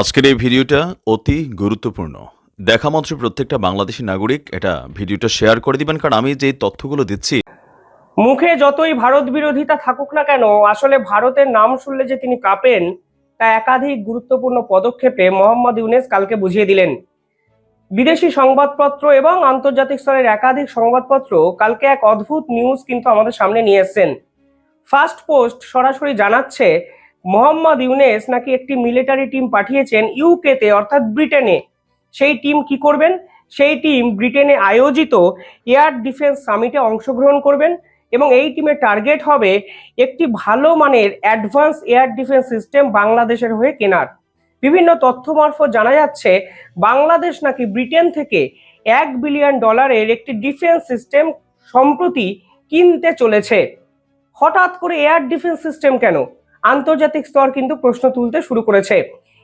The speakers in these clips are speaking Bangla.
আজকের এই ভিডিওটা অতি গুরুত্বপূর্ণ। দেখা মাত্র প্রত্যেকটা বাংলাদেশি নাগরিক এটা ভিডিওটা শেয়ার করে দিবেন, কারণ আমি যে তথ্যগুলো দিচ্ছি মুখে যতই ভারত বিরোধিতা থাকুক না কেন, আসলে ভারতের নাম শুনলে যে তিনি কাঁপেন, তা একাধিক গুরুত্বপূর্ণ পদক্ষেপে মোহাম্মদ ইউনেস কালকে বুঝিয়ে দিলেন। বিদেশি সংবাদপত্র এবং আন্তর্জাতিক স্তরের একাধিক সংবাদপত্র কালকে এক অদ্ভুত নিউজ কিন্তু আমাদের সামনে নিয়ে এসেছেন। ফার্স্ট পোস্ট সরাসরি জানাচ্ছে মোহাম্মদ ইউনেস নাকি একটি মিলিটারি টিম পাঠিয়েছেন ইউকেতে, অর্থাৎ ব্রিটেনে। সেই টিম কি করবেন? সেই টিম ব্রিটেনে আয়োজিত এয়ার ডিফেন্স সামিটে অংশগ্রহণ করবেন এবং এই টিমের টার্গেট হবে একটি ভালো মানের অ্যাডভান্স এয়ার ডিফেন্স সিস্টেম বাংলাদেশের হয়ে কেনার। বিভিন্ন তথ্য মারফত জানা যাচ্ছে, বাংলাদেশ নাকি ব্রিটেন থেকে এক বিলিয়ন ডলারের একটি ডিফেন্স সিস্টেম সম্প্রতি কিনতে চলেছে। হঠাৎ করে এয়ার ডিফেন্স সিস্টেম কেন? আন্তর্জাতিক স্তর কিন্তু প্রশ্ন তুলতে শুরু করেছে।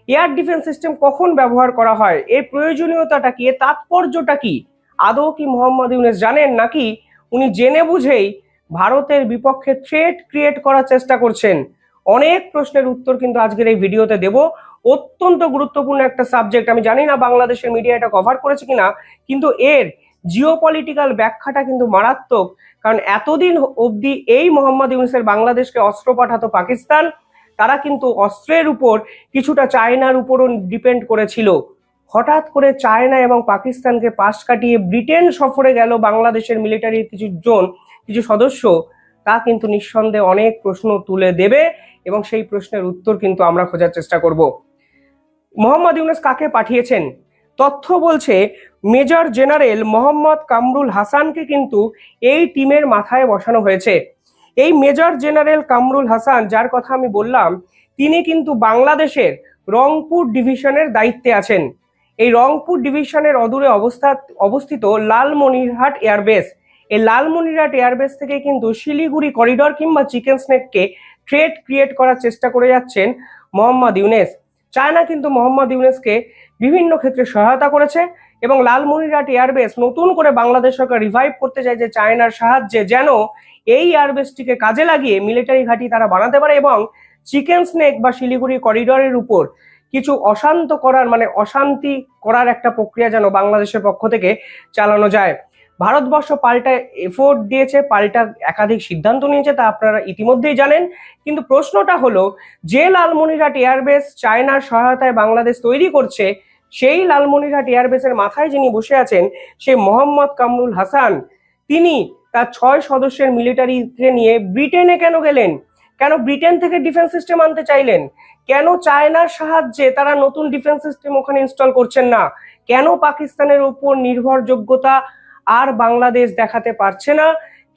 এয়ার ডিফেন্স সিস্টেম কখন ব্যবহার করা হয়? এর প্রয়োজনীয়তাটা কি? এর তাৎপর্যটা কি? আদৌ কি মোহাম্মদ ইউনেস জানেন? নাকি উনি জেনে বুঝেই ভারতের বিপক্ষে থ্রেট ক্রিয়েট করার চেষ্টা করছেন? অনেক প্রশ্নের উত্তর কিন্তু আজকের এই ভিডিওতে দেব। অত্যন্ত গুরুত্বপূর্ণ একটা সাবজেক্ট আমি জানি না বাংলাদেশের মিডিয়া এটা কভার করেছে কিনা, কিন্তু এর জিওপলিটিক্যাল ব্যাখ্যাটা কিন্তু মারাত্মক, কারণ এতদিন অবধি এই মোহাম্মদ ইউনুসের বাংলাদেশকে অস্ত্র পাঠাতো পাকিস্তান, তারা কিন্তু অস্ত্রের উপর কিছুটা চায়নার উপরও ডিপেন্ড করেছিল। হঠাৎ করে চায়না এবং পাকিস্তানকে পাশ কাটিয়ে ব্রিটেন সফরে গেল বাংলাদেশের মিলিটারির কিছু জন, কিছু সদস্য, তা কিন্তু নিঃসন্দেহে অনেক প্রশ্ন তুলে দেবে এবং সেই প্রশ্নের উত্তর কিন্তু আমরা খোঁজার চেষ্টা করব। মোহাম্মদ ইউনুস কাকে পাঠিয়েছেন? তথ্য বলছে, মেজর জেনারেল মোহাম্মদ কামরুল হাসানকে কিন্তু এই টিমের মাথায় বসানো হয়েছে। এই মেজর জেনারেল কামরুল হাসান, যার কথা আমি বললাম, তিনি কিন্তু বাংলাদেশের রংপুর ডিভিশনের দায়িত্বে আছেন। এই রংপুর ডিভিশনের অদূরে অবস্থা, অবস্থিত লালমনিরহাট এয়ারবেস। এই লালমনিরহাট এয়ারবেস থেকে কিন্তু শিলিগুড়ি করিডর কিংবা চিকেন স্নেককে ট্রেড ক্রিয়েট করার চেষ্টা করে যাচ্ছেন মোহাম্মদ ইউনেস। চায়না কিন্তু মোহাম্মদ ইউনেসকে বিভিন্ন ক্ষেত্রে সহায়তা করেছে এবং লালমনিরহাট এয়ারবেস নতুন করে বাংলাদেশ সরকার রিভাইভ করতে চায় যে চায়নার সাহায্যে যেন এই এয়ারবেসটিকে কাজে লাগিয়ে মিলিটারি ঘাঁটি তারা বানাতে পারে এবং চিকেন স্নেক বা শিলিগুড়ি করিডরের উপর কিছু অশান্ত করার মানে অশান্তি করার একটা প্রক্রিয়া যেন বাংলাদেশের পক্ষ থেকে চালানো যায়। ভারতবর্ষ পাল্টা এফোর্ট দিয়েছে, পাল্টা একাধিক সিদ্ধান্ত নিয়েছে, তা আপনারা ইতিমধ্যেই জানেন। কিন্তু প্রশ্নটা হলো, যে লালমনিরহাট এয়ারবেস চায়নার সহায়তায় বাংলাদেশ তৈরি করছে, সেই লালমনিরহাট এয়ারবেসের মাথায় যিনি বসে আছেন, সে মোহাম্মদ কামরুল হাসান। তিনি তার ছয় সদস্যের মিলিটারিকে নিয়ে ব্রিটেনে কেন গেলেন? কেন ব্রিটেন থেকে ডিফেন্স সিস্টেম আনতে চাইলেন? কেন চায়নার সাহায্যে তারা নতুন ডিফেন্স সিস্টেম ওখানে ইনস্টল করছেন না? কেন পাকিস্তানের উপর নির্ভরযোগ্যতা আর বাংলাদেশ দেখাতে পারছে না।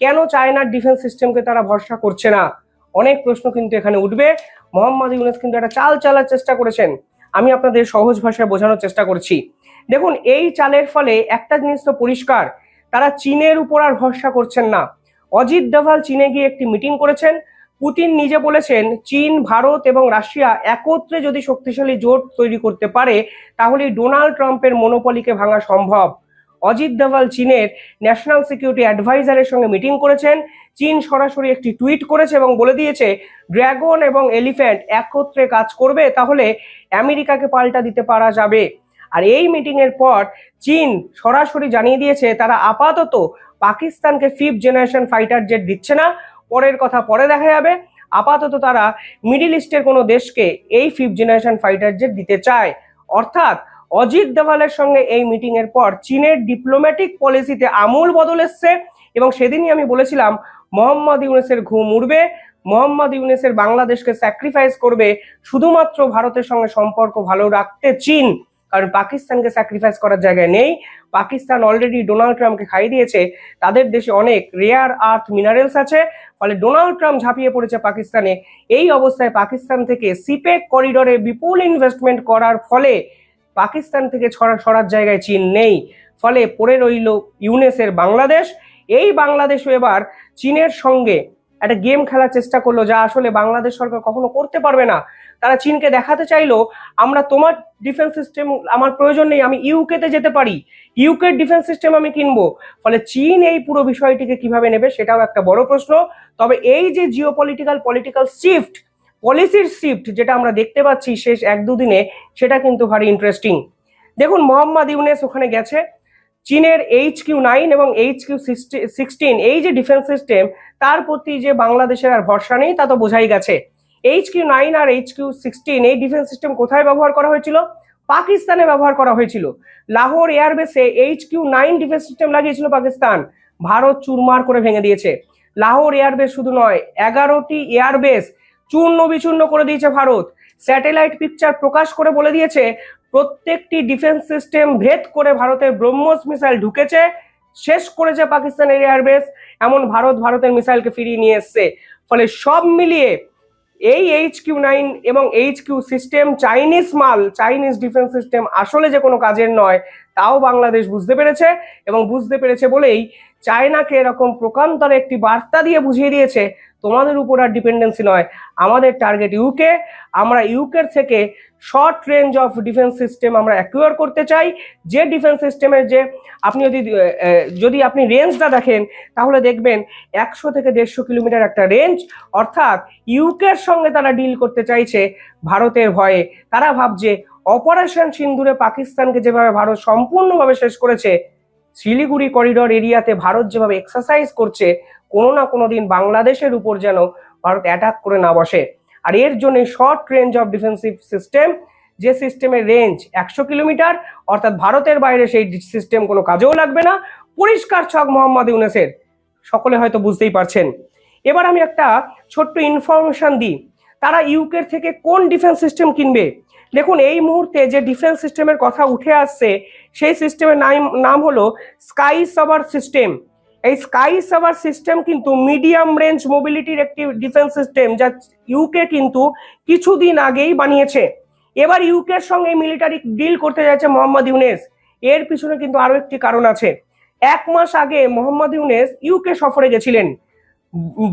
কেন চায়নার ডিফেন্স সিস্টেমকে তারা ভরসা করছে না? অনেক প্রশ্ন কিন্তু এখানে উঠবে। মোহাম্মদ ইউনুস কিন্তু একটা চাল চালার চেষ্টা করেছেন। আমি আপনাদের সহজ ভাষায় বোঝানোর চেষ্টা করছি। দেখুন, এই চালের ফলে একটা জিনিস তো পরিষ্কার, তারা চীনের উপর আর ভরসা করছেন না। অজিত ডোভাল চীনে গিয়ে একটি মিটিং করেছেন। পুতিন নিজে বলেছেন, চীন, ভারত এবং রাশিয়া একত্রে যদি শক্তিশালী জোট তৈরি করতে পারে তাহলে ডোনাল্ড ট্রাম্পের মনোপলিকে ভাঙা সম্ভব। অজিত ডোভাল চীনের ন্যাশনাল সিকিউরিটি অ্যাডভাইজারের সঙ্গে মিটিং করেছেন। চীন সরাসরি একটি টুইট করেছে এবং বলে দিয়েছে, ড্রাগন এবং এলিফ্যান্ট একত্রে কাজ করবে, তাহলে আমেরিকাকে পাল্টা দিতে পারা যাবে। আর এই মিটিং এর পর চীন সরাসরি জানিয়ে দিয়েছে, তারা আপাতত পাকিস্তানকে ফিফথ জেনারেশন ফাইটার জেট দিচ্ছে না। পরের কথা পরে দেখা যাবে। আপাতত তারা মিডিল ইস্টের কোনো দেশকে এই ফিফথ জেনারেশন ফাইটার জেট দিতে চায়। অর্থাৎ অজিত দেওয়ালের সঙ্গে এই মিটিং এর পর চীনের ডিপ্লোম্যাটিক পলিসিতে আমূল বদল এসছে এবং সেদিনই আমি বলেছিলাম, মোহাম্মদ ইউনেসের ঘুম উড়বে, মোহাম্মদ ইউনেসের বাংলাদেশকে স্যাক্রিফাইস করবে, শুধুমাত্র ভারতের সঙ্গে সম্পর্ক ভালো রাখতে চীন, কারণ পাকিস্তানকে স্যাক্রিফাইস করার জায়গায় নেই। পাকিস্তান অলরেডি ডোনাল্ড ট্রাম্পকে খাইয়ে দিয়েছে, তাদের দেশে অনেক রেয়ার আর্থ মিনারেলস আছে, ফলে ডোনাল্ড ট্রাম্প ঝাঁপিয়ে পড়েছে পাকিস্তানে। এই অবস্থায় পাকিস্তান থেকে সিপেক করিডোরে বিপুল ইনভেস্টমেন্ট করার ফলে পাকিস্তান থেকে ছড়া সরার জায়গায় চীন নেই। ফলে পড়ে রইল ইউনেসের বাংলাদেশ। এই বাংলাদেশও এবার চীনের সঙ্গে একটা গেম খেলার চেষ্টা করল যা আসলে বাংলাদেশ সরকার কখনো করতে পারবে না। তারা চীনকে দেখাতে চাইলো, আমরা তোমার ডিফেন্স সিস্টেম আমার প্রয়োজন নেই, আমি ইউকেতে যেতে পারি। ইউকের ডিফেন্স সিস্টেম আমি কিনবো। ফলে চীন এই পুরো বিষয়টিকে কীভাবে নেবে সেটাও একটা বড় প্রশ্ন। তবে এই যে জিও পলিটিক্যাল পলিটিক্যাল শিফট পলিসির শিফট যেটা আমরা দেখতে পাচ্ছি শেষ এক দুদিনে, সেটা কিন্তু ভারী ইন্টারেস্টিং দেখুন, মোহাম্মদ ইউনেস ওখানে গেছে। চীনের এইচ কিউ নাইন এবং এইচ কিউ সিক্সটিন এই যে ডিফেন্স সিস্টেম তার প্রতি যে বাংলাদেশের আর ভরসা নেই, তা তো বোঝাই গেছে। এইচ কিউ নাইন আর এইচ কিউ সিক্সটিন এই ডিফেন্স সিস্টেম কোথায় ব্যবহার করা হয়েছিল? পাকিস্তানে ব্যবহার করা হয়েছিল। Lahore এয়ারবেসে H Q nine defence system লাগিয়েছিল পাকিস্তান। ভারত চুরমার করে ভেঙে দিয়েছে। লাহোর এয়ারবেস শুধু নয়, এগারোটি এয়ারবেস চূর্ণ বিচূর্ণ করে দিয়েছে ভারত। স্যাটেলাইট পিকচার প্রকাশ করে বলে দিয়েছে, প্রত্যেকটি ডিফেন্স সিস্টেম ভেদ করে ভারতের ব্রহ্মস মিসাইল ঢুকেছে, শেষ করেছে পাকিস্তানের এয়ারবেস এমন ভারত ভারতের মিসাইলকে ফিরিয়ে নিয়ে এসছে। ফলে সব মিলিয়ে এই এইচ কিউ নাইন এবং এইচ কিউ সিস্টেম চাইনিজ মাল চাইনিজ ডিফেন্স সিস্টেম আসলে যে কোনো কাজের নয়, তাও বাংলাদেশ বুঝতে পেরেছে এবং বুঝতে পেরেছে বলেই চায়নাকে এরকম প্রকান্তরে একটি বার্তা দিয়ে বুঝিয়ে দিয়েছে তোমাদের উপর আর ডিপেন্ডেন্সি নয়। আমাদের টার্গেট ইউকে আমরা ইউকের থেকে short range of defence system আমরা অ্যাকুয়ার করতে চাই। যে ডিফেন্স সিস্টেমের যে আপনি যদি যদি আপনি রেঞ্জটা দেখেন, তাহলে দেখবেন একশো থেকে দেড়শো কিলোমিটার একটা রেঞ্জ অর্থাৎ ইউকের সঙ্গে তারা ডিল করতে চাইছে ভারতের ভয়ে। তারা ভাবছে অপারেশন সিন্ধুরে পাকিস্তানকে যেভাবে ভারত সম্পূর্ণভাবে শেষ করেছে, শিলিগুড়ি করিডর এরিয়াতে ভারত যেভাবে এক্সারসাইজ করছে কোনো না কোনো দিন বাংলাদেশের উপর যেন ভারত অ্যাটাক করে না বসে। আর এর জন্য short range of defensive system যে সিস্টেমের রেঞ্জ একশো কিলোমিটার, অর্থাৎ ভারতের বাইরে সেই সিস্টেম কোনো কাজেও লাগবে না। পরিষ্কার ছক মোহাম্মদ ইউনেসের, সকলে হয়তো বুঝতেই পারছেন। এবার আমি একটা ছোট্ট ইনফরমেশন দিই। তারা ইউকের থেকে কোন ডিফেন্স সিস্টেম কিনবে? দেখুন, এই মুহূর্তে যে ডিফেন্স সিস্টেমের কথা উঠে আসছে, সেই সিস্টেমের নাম নাম হলো স্কাই সাভার সিস্টেম এই স্কাই সাভার সিস্টেম কিন্তু মিডিয়াম রেঞ্জ মোবিলিটির একটি ডিফেন্স সিস্টেম যা ইউকে কিন্তু কিছুদিন আগেই বানিয়েছে। এবার ইউকের সঙ্গে মিলিটারি ডিল করতে যাচ্ছে মোহাম্মদ ইউনেস। এর পিছনে কিন্তু আরও একটি কারণ আছে। এক মাস আগে মোহাম্মদ ইউনেস ইউকে সফরে গেছিলেন।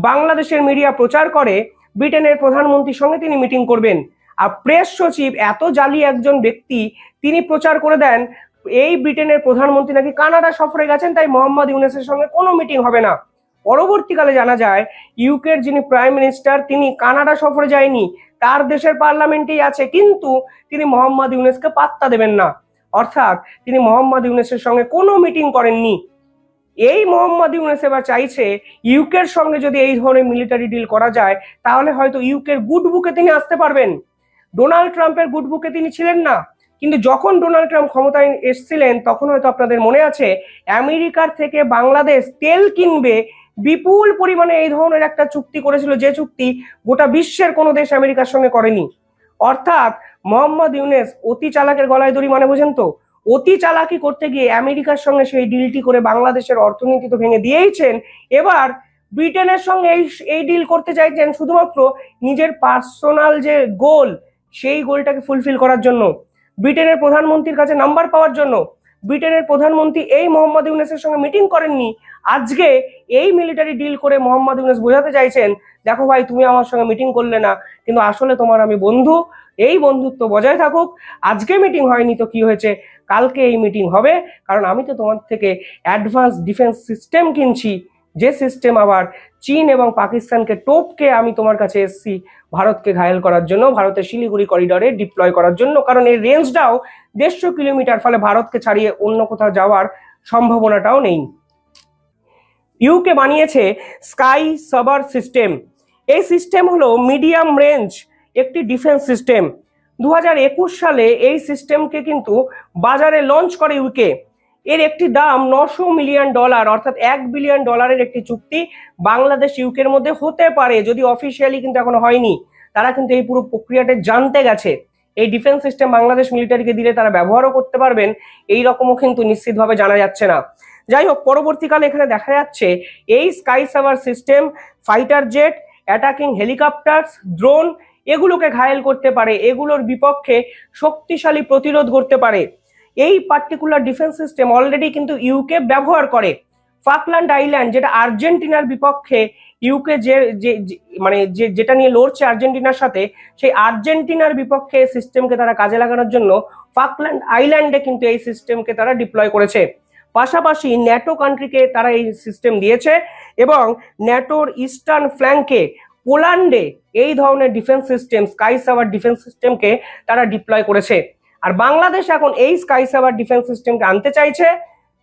বাংলাদেশের মিডিয়া প্রচার করে, ব্রিটেনের প্রধানমন্ত্রীর সঙ্গে তিনি মিটিং করবেন। আর প্রেস সচিব এত জালি একজন ব্যক্তি, তিনি প্রচার করে দেন এই ব্রিটেনের প্রধানমন্ত্রী নাকি কানাডা সফরে গেছেন, তাই মোহাম্মদ ইউনেসের সঙ্গে কোনো মিটিং হবে না। পরবর্তীকালে জানা যায়, ইউকের যিনি প্রাইম মিনিস্টার, তিনি কানাডা সফরে যায়নি। তার দেশের পার্লামেন্টেই আছে, কিন্তু তিনি মোহাম্মদ ইউনেসকে পাত্তা দেবেন না। অর্থাৎ তিনি মোহাম্মদ ইউনেসের সঙ্গে কোনো মিটিং করেননি। এই মোহাম্মদ ইউনেস এবার চাইছে, ইউকের সঙ্গে যদি এই ধরনের মিলিটারি ডিল করা যায়, তাহলে হয়তো ইউকের গুড বুকে তিনি আসতে পারবেন। ডোনাল্ড ট্রাম্পের গুড বুকে তিনি ছিলেন না। কিন্তু যখন ডোনাল্ড ট্রাম্প ক্ষমতায় এসেছিলেন, তখন হয়তো আপনাদের মনে আছে, আমেরিকার থেকে বাংলাদেশ তেল কিনবে, বিপুল পরিমাণে এই ধরনের একটা চুক্তি করেছিল যে চুক্তি গোটা বিশ্বের কোনো দেশ আমেরিকার সঙ্গে করেনি। অর্থাৎ মোহাম্মদ ইউনেস অতি চালাকের গলায় দড়ি মানে বোঝেন তো? অতি চালাকি করতে গিয়ে আমেরিকার সঙ্গে সেই ডিলটি করে বাংলাদেশের অর্থনীতি তো ভেঙে দিয়েইছেন। এবার ব্রিটেনের সঙ্গে এই এই ডিল করতে চাইছেন শুধুমাত্র নিজের পার্সোনাল যে গোল, সেই গোলটাকে ফুলফিল করার জন্য। ব্রিটেনের প্রধানমন্ত্রীর কাছে নাম্বার পাওয়ার জন্য ব্রিটেনের প্রধানমন্ত্রী এই মোহাম্মদ ইউনেসের সঙ্গে মিটিং করেননি। আজকে এই মিলিটারি ডিল করে মোহাম্মদ ইউনেস বোঝাতে চাইছেন, দেখো ভাই, তুমি আমার সঙ্গে মিটিং করলে না, কিন্তু আসলে তোমার আমি বন্ধু, এই বন্ধুত্ব বজায় থাকুক। আজকে মিটিং হয়নি তো কি হয়েছে? কালকে এই মিটিং হবে। কারণ আমি তো তোমার থেকে অ্যাডভান্স ডিফেন্স সিস্টেম কিনছি, যে সিস্টেম আবার চীন এবং পাকিস্তানকে টোপকে আমি তোমার কাছে এসছি ভারতকে ঘায়েল করার জন্য, ভারতের শিলিগুড়ি করিডরে ডিপ্লয় করার জন্য। কারণ এই রেঞ্জটাও দেড়শো কিলোমিটার, ফলে ভারতকে ছাড়িয়ে অন্য কোথাও যাওয়ার সম্ভাবনাটাও নেই। ইউকে বানিয়েছে স্কাই সাবার সিস্টেম এই সিস্টেম হলো মিডিয়াম রেঞ্জ একটি ডিফেন্স সিস্টেম দু হাজার একুশ সালে এই সিস্টেমকে কিন্তু বাজারে লঞ্চ করে ইউকে এর একটি দাম নশো মিলিয়ন ডলার, অর্থাৎ এক বিলিয়ন ডলারের একটি চুক্তি বাংলাদেশ ইউকের মধ্যে হতে পারে, যদি অফিসিয়ালি কিন্তু এখনও হয়নি। তারা কিন্তু এই পুরো প্রক্রিয়াটা জানতে গেছে। এই ডিফেন্স সিস্টেম বাংলাদেশ মিলিটারিকে দিলে তারা ব্যবহারও করতে পারবেন, এই রকমও কিন্তু নিশ্চিতভাবে জানা যাচ্ছে না। যাই হোক, পরবর্তীকালে এখানে দেখা যাচ্ছে, এই sky sabre system fighter jet attacking helicopters drone এগুলোকে ঘায়েল করতে পারে। এগুলোর বিপক্ষে শক্তিশালী প্রতিরোধ করতে পারে। এই পার্টিকুলার ডিফেন্স সিস্টেম অলরেডি কিন্তু ইউকে ব্যবহার করে। ফাকল্যান্ড আইল্যান্ড যেটা আর্জেন্টিনার বিপক্ষে ইউকে যে মানে যে, যেটা নিয়ে লড়ছে আর্জেন্টিনার সাথে, সেই আর্জেন্টিনার বিপক্ষে সিস্টেমকে তারা কাজে লাগানোর জন্য ফাকল্যান্ড আইল্যান্ডে কিন্তু এই সিস্টেমকে তারা ডিপ্লয় করেছে। পাশাপাশি ন্যাটো কান্ট্রিকে তারা এই সিস্টেম দিয়েছে এবং ন্যাটোর ইস্টার্ন ফ্ল্যাঙ্কে পোল্যান্ডে এই ধরনের defence system sky sabre defence সিস্টেমকে তারা ডিপ্লয় করেছে। আর বাংলাদেশ এখন এই স্কাই সাভার ডিফেন্স সিস্টেমকে আনতে চাইছে,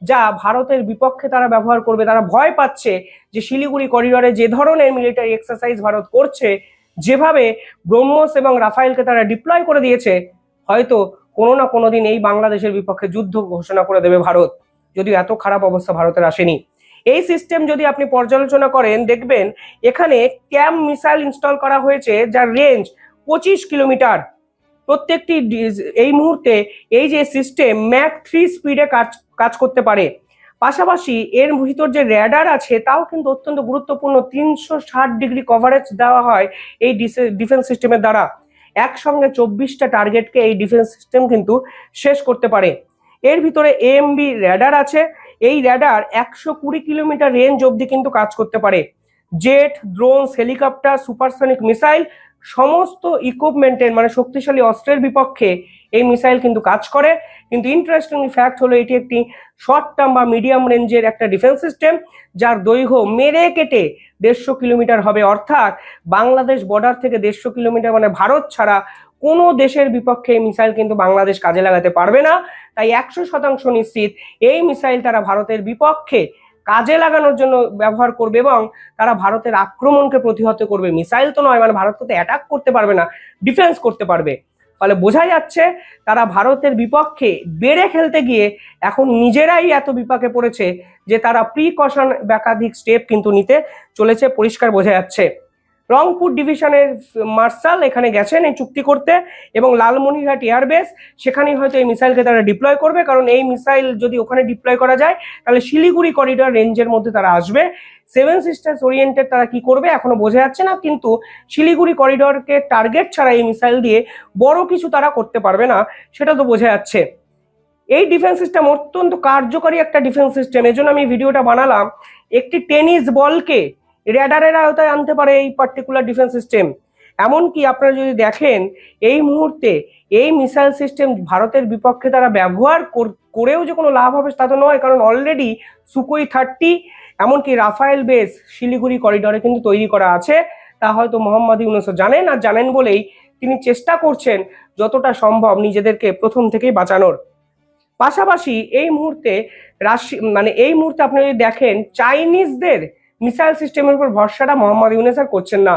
যা ভারতের বিপক্ষে তারা ব্যবহার করবে। তারা ভয় পাচ্ছে যে শিলিগুড়ি করিডোরে যে ধরনের মিলিটারি এক্সারসাইজ ভারত করছে, যেভাবে ব্রহ্মস এবং রাফায়েলকে তারা ডিপ্লয় করে দিয়েছে, হয়তো কোনো না কোনো দিন এই বাংলাদেশের বিপক্ষে যুদ্ধ ঘোষণা করে দেবে ভারত। যদিও এত খারাপ অবস্থা ভারতের আসেনি। এই সিস্টেম যদি আপনি পর্যালোচনা করেন, দেখবেন এখানে ক্যাম মিসাইল ইনস্টল করা হয়েছে, যার রেঞ্জ পঁচিশ কিলোমিটার। প্রত্যেকটি এই মুহূর্তে এই যে সিস্টেম ম্যাক থ্রি স্পিডে কাজ কাজ করতে পারে। পাশাপাশি এর ভিতর যে র্যাডার আছে, তাও কিন্তু অত্যন্ত গুরুত্বপূর্ণ। তিনশো ষাট ডিগ্রি কভারেজ দেওয়া হয় এই ডিফেন্স সিস্টেমের দ্বারা। একসঙ্গে চব্বিশটা টার্গেটকে এই ডিফেন্স সিস্টেম কিন্তু শেষ করতে পারে। এর ভিতরে এএমবি র্যাডার আছে। এই র্যাডার একশো কুড়ি কিলোমিটার রেঞ্জ অবধি কিন্তু কাজ করতে পারে। Jet drones helicopter supersonic missile সমস্ত ইকুইপমেন্টের মানে শক্তিশালী অস্ত্রের বিপক্ষে এই মিসাইল কিন্তু কাজ করে। কিন্তু ইন্টারেস্টিং ফ্যাক্ট হলো এটি একটি শর্ট টার্ম বা মিডিয়াম রেঞ্জের একটা ডিফেন্স সিস্টেম যার দৈর্ঘ্য মেরে কেটে দেড়শো কিলোমিটার হবে। অর্থাৎ বাংলাদেশ বর্ডার থেকে দেড়শো কিলোমিটার মানে ভারত ছাড়া কোনো দেশের বিপক্ষে এই মিসাইল কিন্তু বাংলাদেশ কাজে লাগাতে পারবে না। তাই একশো শতাংশ নিশ্চিত এই মিসাইল তারা ভারতের বিপক্ষে কাজে লাগানোর জন্য ব্যবহার করবে এবং তারা ভারতের আক্রমণকে প্রতিহত করবে। মিসাইল তো নয় মানে ভারতকে তো অ্যাটাক করতে পারবে না ডিফেন্স করতে পারবে। ফলে বোঝা যাচ্ছে তারা ভারতের বিপক্ষে বেড়ে খেলতে গিয়ে এখন নিজেরাই এত বিপাকে পড়েছে যে তারা প্রিকশন একাধিক স্টেপ কিন্তু নিতে চলেছে, পরিষ্কার বোঝা যাচ্ছে। রংপুর ডিভিশনের মার্শাল এখানে গেছেন এই চুক্তি করতে এবং লালমনিরহাট এয়ারবেস সেখানেই হয়তো এই মিসাইলকে তারা ডিপ্লয় করবে। কারণ এই মিসাইল যদি ওখানে ডিপ্লয় করা যায়, তাহলে শিলিগুড়ি করিডোর রেঞ্জের মধ্যে তারা আসবে। সেভেন সিস্টার্স ওরিয়েন্টেড তারা কি করবে এখনও বোঝা যাচ্ছে না, কিন্তু শিলিগুড়ি করিডোরকে টার্গেট ছাড়া এই মিসাইল দিয়ে বড় কিছু তারা করতে পারবে না, সেটা তো বোঝা যাচ্ছে। এই ডিফেন্স সিস্টেম অত্যন্ত কার্যকরী একটা ডিফেন্স সিস্টেম এজন্য আমি ভিডিওটা বানালাম। একটি টেনিস বলকে র্যাডারের আওতায় আনতে পারে এই পার্টিকুলার ডিফেন্স সিস্টেম এমনকি আপনারা যদি দেখেন, এই মুহূর্তে এই মিসাইল সিস্টেম ভারতের বিপক্ষে তারা ব্যবহার করেও যে কোনো লাভ হবে তা তো নয়, কারণ অলরেডি সুকোই থার্টি এমনকি রাফায়েল বেস শিলিগুড়ি করিডোরে কিন্তু তৈরি করা আছে। তা হয়তো মোহাম্মদ ইউনুসও জানেন, আর জানেন বলেই তিনি চেষ্টা করছেন যতটা সম্ভব নিজেদেরকে প্রথম থেকেই বাঁচানোর। পাশাপাশি এই মুহূর্তে রাশি মানে এই মুহূর্তে আপনি যদি দেখেন চাইনিজদের মিসাইল সিস্টেমের উপর ভরসাটা মোহাম্মদ ইউনেস আর করছেন না।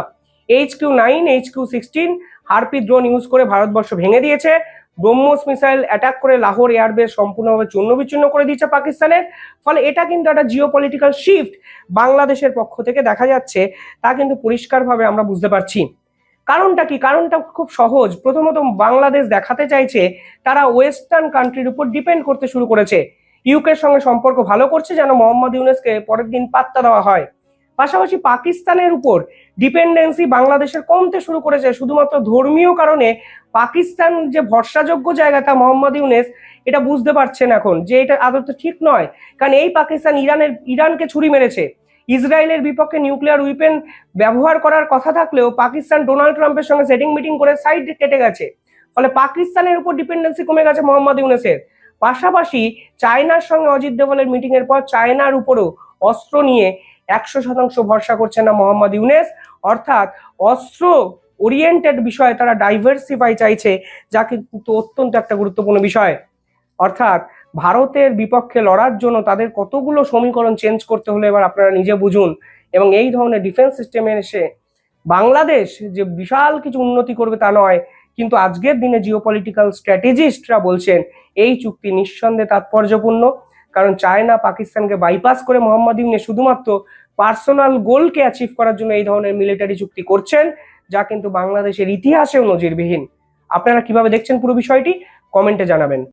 H Q nine H Q sixteen harpy drone use করে ভারতবর্ষ ভেঙে দিয়েছে। ব্রহ্মোস মিসাইল অ্যাটাক করে লাহোর এয়ারবেস সম্পূর্ণভাবে চূর্ণ বিচূর্ণ করে দিয়েছে পাকিস্তানের। ফলে এটা কিন্তু একটা জিও পলিটিক্যাল শিফট বাংলাদেশের পক্ষ থেকে দেখা যাচ্ছে, তা কিন্তু পরিষ্কারভাবে আমরা বুঝতে পারছি। কারণটা কি? কারণটা খুব সহজ। প্রথমত বাংলাদেশ দেখাতে চাইছে, তারা ওয়েস্টার্ন কান্ট্রির উপর ডিপেন্ড করতে শুরু করেছে। ইউকের সঙ্গে সম্পর্ক ভালো করছে যেন মোহাম্মদ ইউনেসকে পরের দিন পাত্তা দেওয়া হয়। পাশাপাশি পাকিস্তানের উপর ডিপেন্ডেন্সি বাংলাদেশের কমতে শুরু করেছে। শুধুমাত্র ধর্মীয় কারণে পাকিস্তান যে ভরসাযোগ্য জায়গা তা মোহাম্মদ ইউনেস এটা বুঝতে পারছেন এখন যে এটা আদৌ তো ঠিক নয়। কারণ এই পাকিস্তান ইরানের, ইরানকে ছুরি মেরেছে। ইসরায়েলের বিপক্ষে নিউক্লিয়ার উইপেন ব্যবহার করার কথা থাকলেও পাকিস্তান ডোনাল্ড ট্রাম্পের সঙ্গে সেটিং মিটিং করে সাইড কেটে গেছে। ফলে পাকিস্তানের উপর ডিপেন্ডেন্সি কমে গেছে মোহাম্মদ ইউনেসের। পাশাপাশি চায়নার সঙ্গে অজিত দেওয়ালের মিটিং এর পর চায়নার উপরও অস্ত্র নিয়ে একশো শতাংশ ভরসা করছে না মোহাম্মদ ইউনেস। অর্থাৎ অস্ত্র ওরিয়েন্টেড বিষয়ে তারা ডাইভার্সিফাই চাইছে, যা কিন্তু অত্যন্ত একটা গুরুত্বপূর্ণ বিষয়। অর্থাৎ ভারতের বিপক্ষে লড়ার জন্য তাদের কতগুলো সমীকরণ চেঞ্জ করতে হলে এবার আপনারা নিজে বুঝুন। এবং এই ধরনের ডিফেন্স সিস্টেমে এসে বাংলাদেশ যে বিশাল কিছু উন্নতি করবে তা নয় কিন্তু আজকের দিনে জিওপলিটিক্যাল স্ট্র্যাটেজিস্টরা বলছেন, এই চুক্তি নিঃসন্দেহে তাৎপর্যপূর্ণ, কারণ চায়না পাকিস্তানকে বাইপাস করে মোহাম্মদ ইউনে শুধুমাত্র পার্সোনাল গোলকে অ্যাচিভ করার জন্য এই ধরনের মিলিটারি চুক্তি করছেন, যা কিন্তু বাংলাদেশের ইতিহাসেও নজিরবিহীন। আপনারা কীভাবে দেখছেন পুরো বিষয়টি? কমেন্টে জানাবেন।